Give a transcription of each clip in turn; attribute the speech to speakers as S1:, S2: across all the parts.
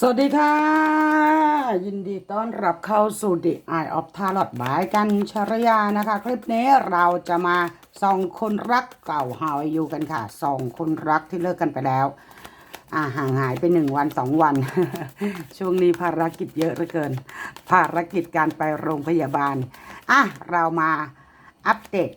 S1: สวัสดีค่ะ ยินดีต้อนรับเข้าสู่ The Eye of Tarot บายกันชรยานะคะ คลิปนี้เราจะมาส่องคนรักเก่าหายอยู่กันค่ะส่องคนรักที่เลิกกันไปแล้ว อ่าห่างหายไปหนึ่งวันสองวัน ช่วงนี้ภารกิจเยอะเหลือเกิน ภารกิจการไปโรงพยาบาล อะ เรามาอัปเดต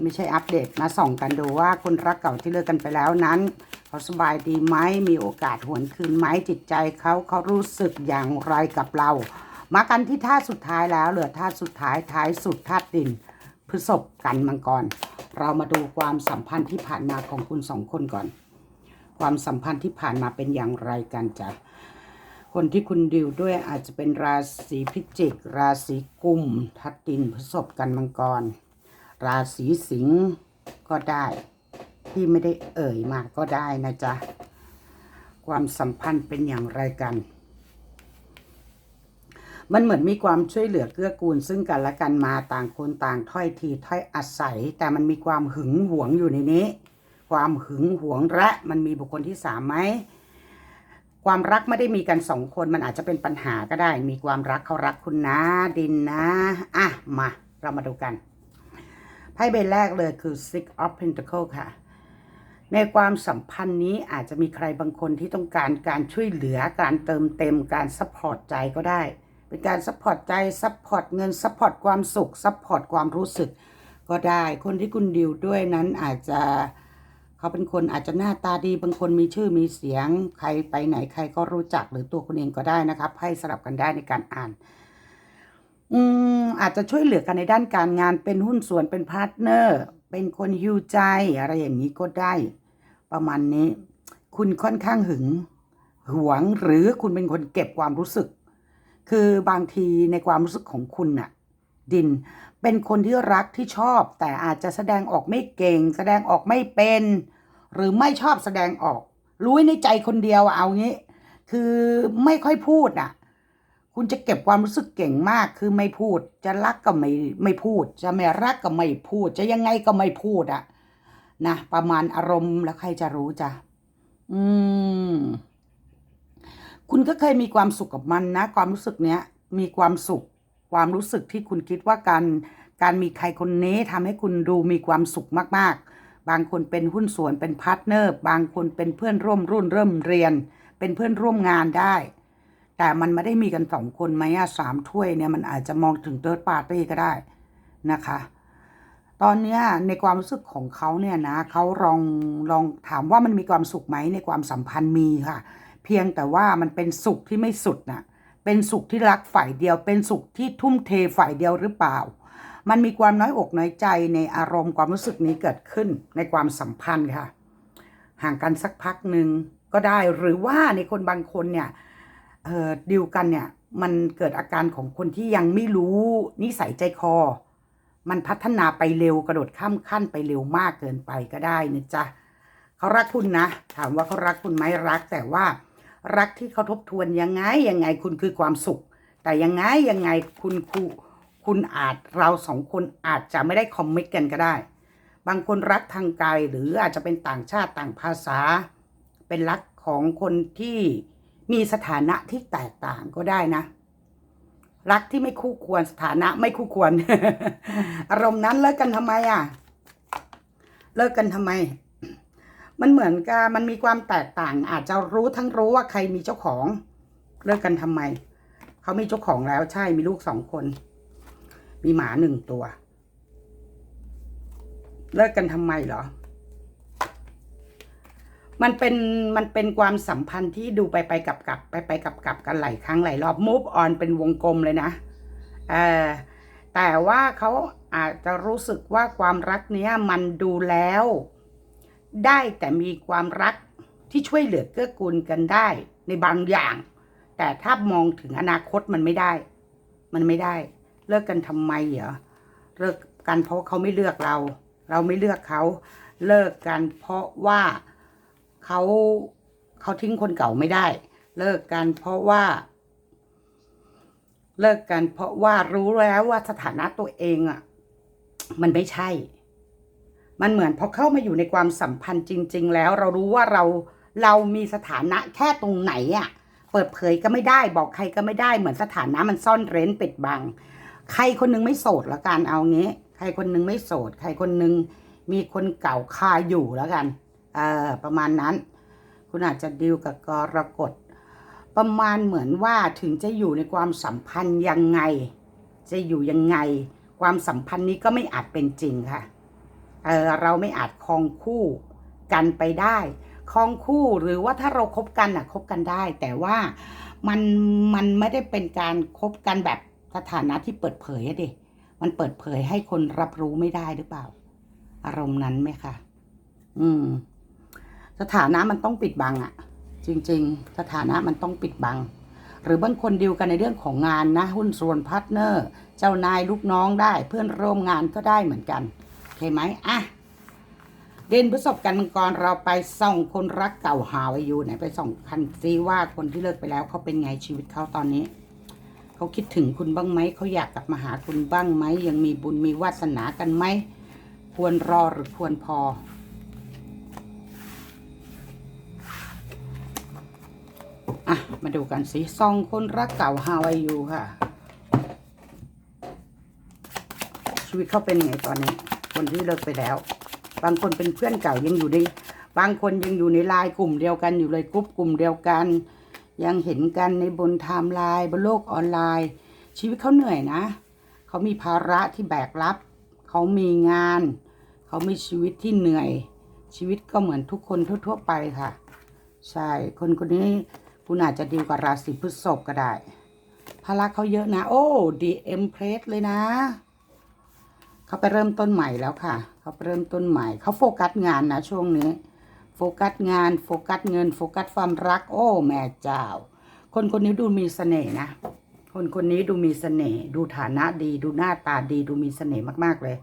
S1: ไม่ใช่อัปเดตมาส่องกันดูว่าคนรักเก่าที่เลิกกันไปแล้วนั้น เขาสบายดีไหมมีโอกาสหวนคืนไหมจิตใจเขาเขารู้สึกอย่างไรกับเรา มากันที่ท่าสุดท้ายแล้วเหลือท่าสุดท้ายท้ายสุดท่าดินพฤษภกันมังกร เรามาดูความสัมพันธ์ที่ผ่านมาของคุณสองคนก่อน ความสัมพันธ์ที่ผ่านมาเป็นอย่างไรกันจ๊ะคนที่คุณดิวด้วยอาจจะเป็นราศีพิจิก ราศีกุมทัดดินพฤษภกันมังกร ราศีสิงห์ก็ได้ ที่ไม่ได้เอ่ยมาก็ได้นะจ๊ะ ความสัมพันธ์เป็นอย่างไรกัน มันเหมือนมีความช่วยเหลือเกื้อกูล ซึ่งกันและกันมาต่างคนต่างถ้อยทีถ้อยอาศัย แต่มันมีความหึงหวงอยู่ในนี้ ความหึงหวงและมันมีบุคคลที่สามไหมความรักไม่ได้มีกันสองคนมันอาจจะเป็นปัญหาก็ได้ มีความรักเขารักคุณนะดินนะอะมาเรามาดูกันไพ่ใบแรกเลยคือ Six of Pentacle ค่ะ ในความสัมพันธ์นี้อาจจะมีใครบางคนที่ต้องการการช่วยเหลือการเติมเต็มการซัพพอร์ตใจก็ได้ เป็นการซัพพอร์ตใจซัพพอร์ตเงินซัพพอร์ตความสุขซัพพอร์ตความรู้สึก ก็ได้ คนที่คุณดิวด้วยนั้นอาจจะเขาเป็นคนอาจจะหน้าตาดีบางคนมีชื่อมีเสียง ใครไปไหนใครก็รู้จักหรือตัวคุณเองก็ได้นะครับ ให้สลับกันได้ในการอ่านอืมอาจจะช่วยเหลือกันในด้านการงานเป็นหุ้นส่วนเป็นพาร์ทเนอร์ เป็นคนฮิวใจอะไรอย่างนี้ก็ได้ ประมาณนี้ คุณค่อนข้างหึงหวงหรือคุณเป็นคนเก็บความรู้สึก คือบางทีในความรู้สึกของคุณน่ะ ดินเป็นคนที่รักที่ชอบ แต่อาจจะแสดงออกไม่เก่ง แสดงออกไม่เป็น หรือไม่ชอบแสดงออก รู้ในใจคนเดียวเอางี้ คือไม่ค่อยพูดอะ คุณจะเก็บความรู้สึกเก่งมากคือไม่พูด จะรักก็ไม่ไม่พูด จะไม่รักก็ไม่พูด จะยังไงก็ไม่พูดอะนะประมาณอารมณ์แล้วใครจะรู้จ้ะอืม คุณก็เคยมีความสุขกับมันนะ ความรู้สึกเนี้ย มีความสุข ความรู้สึกที่คุณคิดว่าการการมีใครคนนี้ทำให้คุณดูมีความสุขมาก ๆ บางคนเป็นหุ้นส่วนเป็นพาร์ทเนอร์ บางคนเป็นเพื่อนร่วมรุ่นเริ่มเรียน เป็นเพื่อนร่วมงานได้ แต่มันไม่ได้มีกันสองคนไหมอะสามถ้วยเนี่ยมันอาจจะมองถึงเติร์ดปาร์ตี้ก็ได้นะคะ ตอนเนี้ยในความรู้สึกของเขาเนี่ยนะเขาลองลองถามว่ามันมีความสุขไหมในความสัมพันธ์มีค่ะ เพียงแต่ว่ามันเป็นสุขที่ไม่สุดน่ะเป็นสุขที่รักฝ่ายเดียว เป็นสุขที่ทุ่มเทฝ่ายเดียวหรือเปล่า มันมีความน้อยอกน้อยใจในอารมณ์ความรู้สึกนี้เกิดขึ้นในความสัมพันธ์ค่ะ ห่างกันสักพักหนึ่งก็ได้หรือว่าในคนบางคนเนี่ย ดิวกันเนี่ย มันเกิดอาการของคนที่ยังไม่รู้นิสัยใจคอ มันพัฒนาไปเร็วกระโดดข้ามขั้นไปเร็วมากเกินไปก็ได้นะจ๊ะเขารักคุณนะ ถามว่าเขารักคุณไหมรักแต่ว่า รักที่เขาทบทวนยังไงยังไงคุณคือความสุข แต่ยังไงยังไงคุณครูคุณอาจเราสองคนอาจจะไม่ได้คอมมิตกันก็ได้ บางคนรักทางไกลหรืออาจจะเป็นต่างชาติต่างภาษา เป็นรักของคนที่ มีสถานะที่แตกต่างก็ได้นะ รักที่ไม่คู่ควรสถานะไม่คู่ควร อารมณ์นั้นเลิกกันทำไมอะ เลิกกันทำไม มันเหมือนกับมันมีความแตกต่าง อาจจะรู้ทั้งรู้ว่าใครมีเจ้าของ เลิกกันทำไม เขามีเจ้าของแล้วใช่มีลูกสองคน มีหมาหนึ่งตัว เลิกกันทำไมเหรอ มันเป็นมันเป็นความสัมพันธ์ที่ดูไปไปกับกับไปไปกับกับกันหลายครั้งหลายรอบ move on เป็นวงกลมเลยนะเออแต่ว่าเขาอาจจะรู้สึกว่าความรักเนี้ยมันดูแล้ว ได้แต่มีความรักที่ช่วยเหลือเกื้อกูลกันได้ในบางอย่าง แต่ถ้ามองถึงอนาคตมันไม่ได้ มันไม่ได้ เลิกกันทำไมเหรอเลิกกันเพราะเขาไม่เลือกเรา เราไม่เลือกเขา เลิกกันเพราะว่า เขาเขาทิ้งคนเก่าไม่ได้ เลิกกันเพราะว่า เลิกกันเพราะว่ารู้แล้วว่าสถานะตัวเองอะ มันไม่ใช่ มันเหมือนพอเข้ามาอยู่ในความสัมพันธ์จริง ๆ แล้ว เรารู้ว่าเราเรามีสถานะแค่ตรงไหนอะ เปิดเผยก็ไม่ได้บอกใครก็ไม่ได้เหมือนสถานะมันซ่อนเร้นปิดบัง ใครคนหนึงไม่โสดแล้วกันเอางี้ ใครคนหนึงไม่โสด ใครคนหนึงมีคนเก่าคาอยู่แล้วกัน เออประมาณนั้น คุณอาจจะดีลกับกรกฎประมาณเหมือนว่าถึงจะอยู่ในความสัมพันธ์ยังไง จะอยู่ยังไง ความสัมพันธ์นี้ก็ไม่อาจเป็นจริงค่ะเออเราไม่อาจคองคู่กันไปได้คองคู่หรือว่าถ้าเราคบกันอะคบกันได้ แต่ว่ามันมันไม่ได้เป็นการคบกันแบบสถานะที่เปิดเผยอะดิมันเปิดเผยให้คนรับรู้ไม่ได้หรือเปล่า อารมณ์นั้นไหมคะอืม สถานะมันต้องปิดบังอะจริง ๆ สถานะมันต้องปิดบัง หรือบางคนดีลกันในเรื่องของงานนะ หุ้นส่วนพาร์ทเนอร์ เจ้านายลูกน้องได้ เพื่อนร่วมงานก็ได้เหมือนกันโอเคไหมอะเด่นประสบการณ์มังกรเราไปส่องคนรักเก่าหาว้อยู่ไหนไปส่องคันซีว่าคนที่เลิกไปแล้วเขาเป็นไงชีวิตเขาตอนนี้เขาคิดถึงคุณบ้างไหมเขาอยากกลับมาหาคุณบ้างไหมยังมีบุญมีวาสนากันไหมควรรอหรือควรพอ มาดูกันสิซองคนรักเก่าฮาวายยูค่ะ ชีวิตเขาเป็นไงตอนนี้ คนที่เลิกไปแล้ว บางคนเป็นเพื่อนเก่ายังอยู่ในบางคนยังอยู่ในไลน์กลุ่มเดียวกันอยู่เลยกลุ่มกลุ่มเดียวกัน ยังเห็นกันในบนไทม์ไลน์บนโลกออนไลน์ ชีวิตเขาเหนื่อยนะเขามีภาระที่แบกรับเขามีงาน เขามีชีวิตที่เหนื่อย ชีวิตก็เหมือนทุกคนทั่ว ๆ ไปค่ะ ใช่ คนคนนี้ คุณอาจจะดีลกับราศีพฤษภก็ได้ภาระเขาเยอะนะ โอ้ดีเอ็มเพรสเลยนะ เขาไปเริ่มต้นใหม่แล้วค่ะ เขาเริ่มต้นใหม่ เขาโฟกัสงานนะช่วงนี้ โฟกัสงาน โฟกัสเงิน โฟกัสความรัก โอ้ แม่เจ้า คนคนนี้ดูมีเสน่ห์นะ คนคนนี้ดูมีเสน่ห์ ดูฐานะดี ดูหน้าตาดี ดูมีเสน่ห์มากๆเลย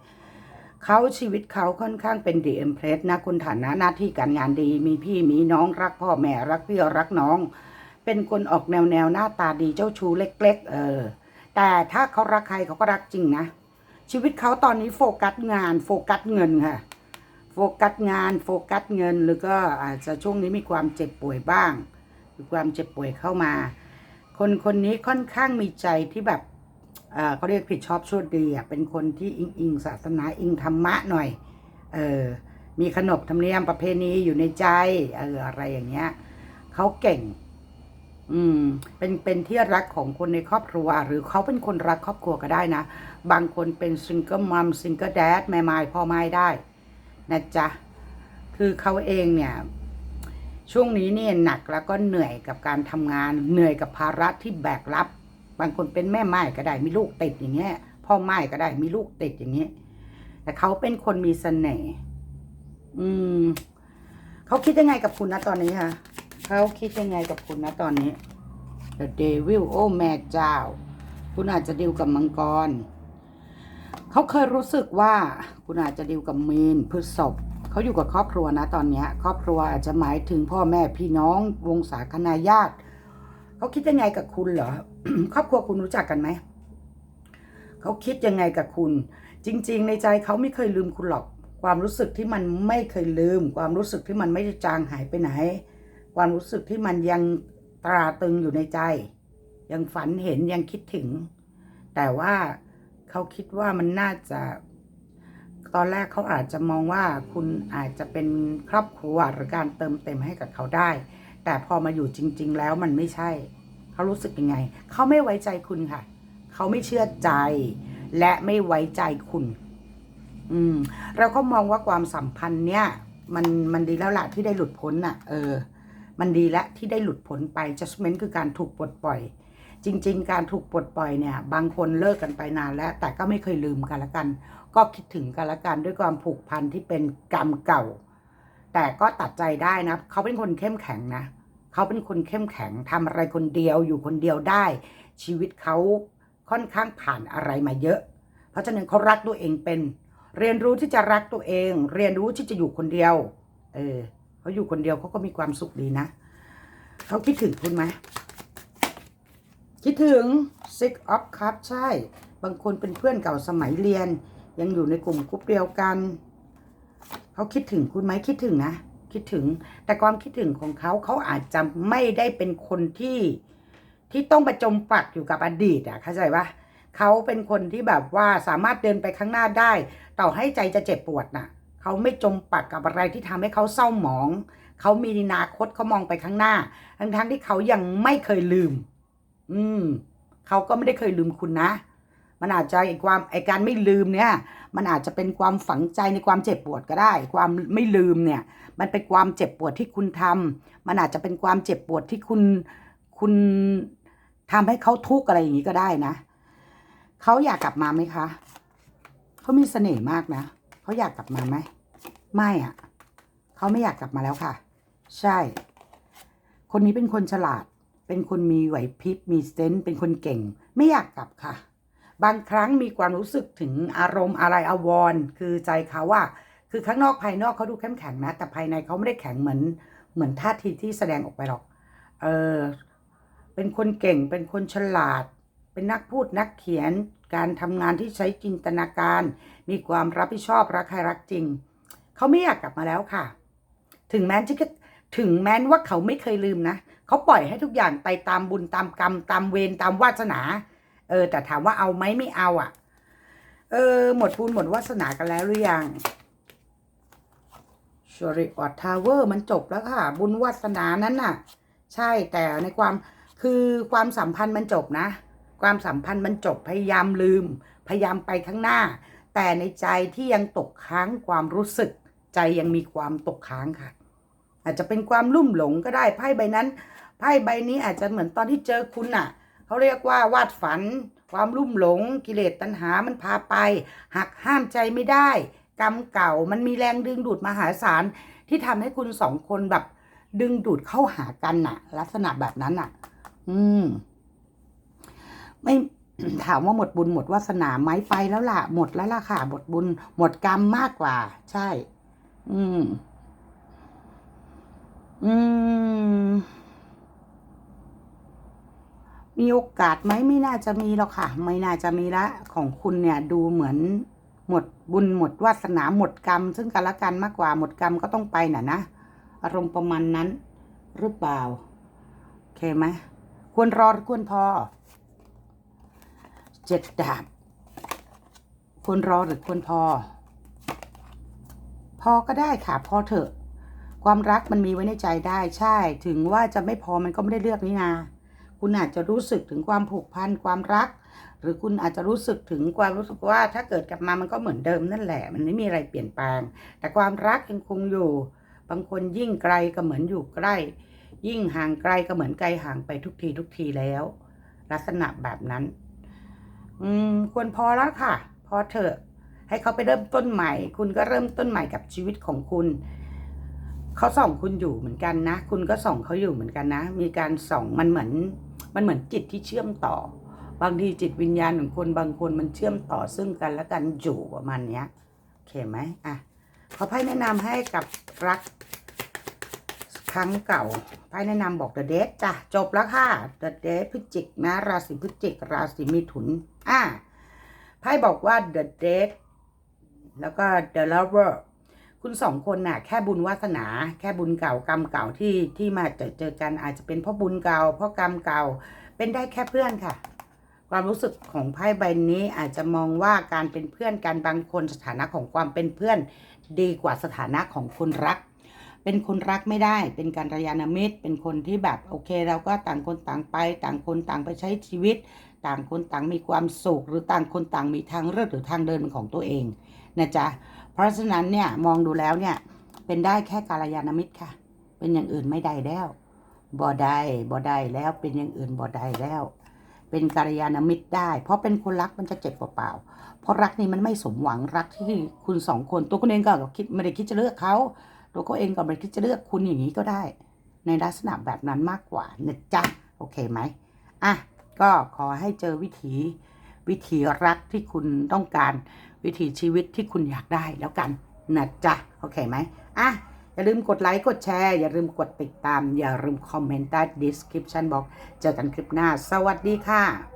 S1: เขาชีวิตเขาค่อนข้างเป็นดีเอ็มเพรสนะคุณฐานะหน้าที่การงานดี มีพี่ มีน้อง รักพ่อแม่ รักพี่ รักน้อง เป็นคนออกแนวแนวหน้าตาดีเจ้าชู้เล็ก ๆ เออ แต่ถ้าเขารักใครเขาก็รักจริงนะ ชีวิตเขาตอนนี้โฟกัสงาน โฟกัสเงินค่ะ โฟกัสงาน โฟกัสเงิน หรือก็อาจจะช่วงนี้มีความเจ็บป่วยบ้าง มีความเจ็บป่วยเข้ามา คนคนนี้ค่อนข้างมีใจที่แบบเขาเรียกผิดชอบชั่วดีอะเป็นคนที่อิงอิงศาสนาอิงธรรมะหน่อย เออ มีขนบธรรมเนียมประเพณีอยู่ในใจ เอออะไรอย่างเงี้ยเขาเก่ง อืมเป็นเป็นที่รักของคนในครอบครัว หรือเขาเป็นคนรักครอบครัวก็ได้นะ บางคนเป็นซิงเกิลมัมซิงเกิลแดดแม่ไม้พ่อไม้ได้นะจ๊ะคือเขาเองเนี่ย ช่วงนี้เนี่ยหนักแล้วก็เหนื่อยกับการทำงาน เหนื่อยกับภาระที่แบกรับ บางคนเป็นแม่ไม้ก็ได้มีลูกติดอย่างเงี้ย พ่อไม้ก็ได้มีลูกติดอย่างเงี้ยแต่เขาเป็นคนมีเสน่ห์อืมเขาคิดยังไงกับคุณนะตอนนี้คะ เขาคิดยังไงกับคุณนะตอนนี้ The Devil โอ้แม่เจ้า คุณอาจจะดิวกับมังกร เขาเคยรู้สึกว่าคุณอาจจะดิวกับมีนพฤษภเขาอยู่กับครอบครัวนะตอนนี้ครอบครัวอาจจะหมายถึงพ่อแม่พี่น้องวงศาคณาญาติเขาคิดยังไงกับคุณเหรอครอบครัวคุณรู้จักกันไหมเขาคิดยังไงกับคุณ จริง ๆ ในใจเขาไม่เคยลืมคุณหรอก ความรู้สึกที่มันไม่เคยลืม ความรู้สึกที่มันไม่จางหายไปไหน ความรู้สึกที่มันยังตราตรึงอยู่ในใจ ยังฝันเห็นยังคิดถึง แต่ว่าเขาคิดว่ามันน่าจะ ตอนแรกเขาอาจจะมองว่าคุณอาจจะเป็นครอบครัวหรือการเติมเต็มให้กับเขาได้ แต่พอมาอยู่จริง ๆ แล้วมันไม่ใช่ เขารู้สึกยังไง เขาไม่ไว้ใจคุณค่ะ เขาไม่เชื่อใจ และไม่ไว้ใจคุณ อืม เราก็มองว่าความสัมพันธ์เนี่ยมันมันดีแล้วล่ะที่ได้หลุดพ้นน่ะ เออ มันดีแล้วที่ได้หลุดพ้นไป judgment คือการถูกปลดปล่อย จริง ๆ การถูกปลดปล่อยเนี่ย บางคนเลิกกันไปนานแล้ว แต่ก็ไม่เคยลืมกันละกัน ก็คิดถึงกันละกันด้วยความผูกพันที่เป็นกรรมเก่า แต่ก็ตัดใจได้นะ เขาเป็นคนเข้มแข็งนะเขาเป็นคนเข้มแข็งทำอะไรคนเดียวอยู่คนเดียวได้ ชีวิตเขาค่อนข้างผ่านอะไรมาเยอะ เพราะฉะนั้นเขารักตัวเองเป็น เรียนรู้ที่จะรักตัวเอง เรียนรู้ที่จะอยู่คนเดียว เออ เขาอยู่คนเดียวเขาก็มีความสุขดีนะเขาคิดถึงคุณไหมคิดถึง Six of Cups ใช่ บางคนเป็นเพื่อนเก่าสมัยเรียน ยังอยู่ในกลุ่มกรุ๊ปเดียวกันเขาคิดถึงคุณไหมคิดถึงนะ คิดถึง แต่ความคิดถึงของเขาเขาอาจจะไม่ได้เป็นคนที่ที่ต้องประจมปักอยู่กับอดีตอะเข้าใจปะเขาเป็นคนที่แบบว่าสามารถเดินไปข้างหน้าได้ ต่อให้ใจจะเจ็บปวดน่ะ เขาไม่จมปักกับอะไรที่ทำให้เขาเศร้าหมอง เขามีอนาคตเขามองไปข้างหน้า ทั้งทั้งๆที่เขายังไม่เคยลืม อืม เขาก็ไม่ได้เคยลืมคุณนะ มันอาจจะไอ้ความไอ้การไม่ลืมเนี่ย มันอาจจะเป็นความฝังใจในความเจ็บปวดก็ได้ ความไม่ลืมเนี่ย มันเป็นความเจ็บปวดที่คุณทำมันอาจจะเป็นความเจ็บปวดที่คุณคุณทำให้เขาทุกข์อะไรอย่างนี้ก็ได้นะ เขาอยากกลับมาไหมคะ เขามีเสน่ห์มากนะ เขาอยากกลับมาไหม ไม่อะเขาไม่อยากกลับมาแล้วค่ะ ใช่ คนนี้เป็นคนฉลาด เป็นคนมีไหวพริบ มีเซนส์เป็นคนเก่ง ไม่อยากกลับค่ะ บางครั้งมีความรู้สึกถึงอารมณ์อะไรอาวรคือใจเขาว่า คือข้างนอกภายนอกเขาดูเข้มแข็งนะ แต่ภายในเขาไม่ได้แข็งเหมือน เหมือนท่าทีที่แสดงออกไปหรอก เออ เป็นคนเก่ง เป็นคนฉลาด เป็นนักพูดนักเขียน การทำงานที่ใช้จินตนาการ มีความรับผิดชอบรักใครรักจริง เขาไม่อยากกลับมาแล้วค่ะ ถึงแม้ที่จะถึงแม้ว่าเขาไม่เคยลืมนะเขาปล่อยให้ทุกอย่างไปตามบุญตามกรรม ตามเวรตามวาสนา เออ แต่ถามว่าเอาไหมไม่เอาอะ เออ หมดบุญหมดวาสนากันแล้วหรือยังชอริออดทาวเวอร์มันจบแล้วค่ะ บุญวาสนานั้นน่ะ ใช่แต่ในความคือความสัมพันธ์มันจบนะ ความสัมพันธ์มันจบพยายามลืม พยายามไปข้างหน้า แต่ในใจที่ยังตกค้างความรู้สึก ใจยังมีความตกค้างค่ะ อาจจะเป็นความลุ่มหลงก็ได้ไพ่ใบนั้นไพ่ใบนี้อาจจะเหมือนตอนที่เจอคุณน่ะเขาเรียกว่าวาดฝัน ความลุ่มหลง กิเลสตัณหามันพาไป หักห้ามใจไม่ได้ กรรมเก่ามันมีแรงดึงดูดมหาศาลที่ทำให้คุณสองคนแบบ ดึงดูดเข้าหากันน่ะ ลักษณะแบบนั้นน่ะ อืม ไม่ถามว่าหมดบุญหมดวาสนาไหมไปแล้วล่ะ หมดแล้วล่ะค่ะ หมดบุญ หมดกรรมมากกว่า ใช่ อืม อืม มีโอกาสไหมไม่น่าจะมีหรอกค่ะ ไม่น่าจะมีละของคุณเนี่ย ดูเหมือน หมดบุญหมดวาสนาหมดกรรม ซึ่งกันและกันมากกว่า หมดกรรมก็ต้องไปน่ะนะอารมณ์ประมาณนั้น หรือเปล่าโอเคไหมควรรอหรือควรพอ เจ็ดดาบควรรอหรือควรพอ พอก็ได้ค่ะพอเถอะ ความรักมันมีไว้ในใจได้ใช่ ถึงว่าจะไม่พอมันก็ไม่ได้เลือกนี่นาคุณอาจจะรู้สึกถึงความผูกพันความรัก หรือคุณอาจจะรู้สึกถึงความรู้สึกว่าถ้าเกิดกลับมามันก็เหมือนเดิมนั่นแหละ มันไม่มีอะไรเปลี่ยนแปลง แต่ความรักยังคงอยู่ บางคนยิ่งไกลก็เหมือนอยู่ใกล้ ยิ่งห่างไกลก็เหมือนไกลห่างไปทุกทีทุกทีแล้ว ลักษณะแบบนั้น อืมควรพอแล้วค่ะ พอเถอะ ให้เขาไปเริ่มต้นใหม่ คุณก็เริ่มต้นใหม่กับชีวิตของคุณ เขาส่องคุณอยู่เหมือนกันนะ คุณก็ส่องเขาอยู่เหมือนกันนะ มีการส่องมันเหมือน มันเหมือนจิตที่เชื่อมต่อ บางทีจิตวิญญาณของคนบางคนมันเชื่อมต่อซึ่งกันและกันอยู่ประมาณเนี้ยโอเคไหมอะขอไพ่แนะนำให้กับรัก ครั้งเก่าไพ่แนะนำบอก The Date จ้ะจบแล้วค่ะ The Date พฤศจิกนะ ราศีพฤศจิก ราศีมิถุน อะไพ่บอกว่า The Date แล้วก็ The Lover คุณสองคนน่ะ แค่บุญวาสนา แค่บุญเก่ากรรมเก่าที่ที่มาเจอเจอกันอาจจะเป็นเพราะบุญเก่าเพราะกรรมเก่า เป็นได้แค่เพื่อนค่ะ ความรู้สึกของไพ่ใบนี้อาจจะมองว่าการเป็นเพื่อนกันบางคนสถานะของความเป็นเพื่อน ดีกว่าสถานะของคนรัก เป็นคนรักไม่ได้ เป็นการระยาณมิตร เป็นคนที่แบบโอเค เราก็ต่างคนต่างไป ต่างคนต่างไปใช้ชีวิต ต่างคนต่างมีความสุข หรือต่างคนต่างมีทางเลือกหรือทางเดินของตัวเองนะจ๊ะ เพราะฉะนั้นเนี่ยมองดูแล้วเนี่ยเป็นได้แค่การยานมิตรค่ะ เป็นอย่างอื่นไม่ได้แล้วบ่ได้บ่ได้แล้วเป็นอย่างอื่นบ่ได้แล้ว เป็นการยานมิตรได้ เพราะเป็นคนรักมันจะเจ็บเปล่าๆเพราะรักนี่มันไม่สมหวังรักที่คุณสองคนตัวคุณเองก็คิดไม่ได้คิดจะเลือกเขา ตัวเขาเองก็ไม่คิดจะเลือกคุณอย่างนี้ก็ได้ ในลักษณะแบบนั้นมากกว่านะจ๊ะโอเคไหมอะก็ขอให้เจอวิถีวิถีรักที่คุณต้องการ วิถีชีวิตที่คุณอยากได้แล้วกันนะจ๊ะโอเคไหมอะอย่าลืมกดไลค์กดแชร์ อย่าลืมกดติดตาม อย่าลืมคอมเมนต์ใต้ description box เจอกันคลิปหน้า สวัสดีค่ะ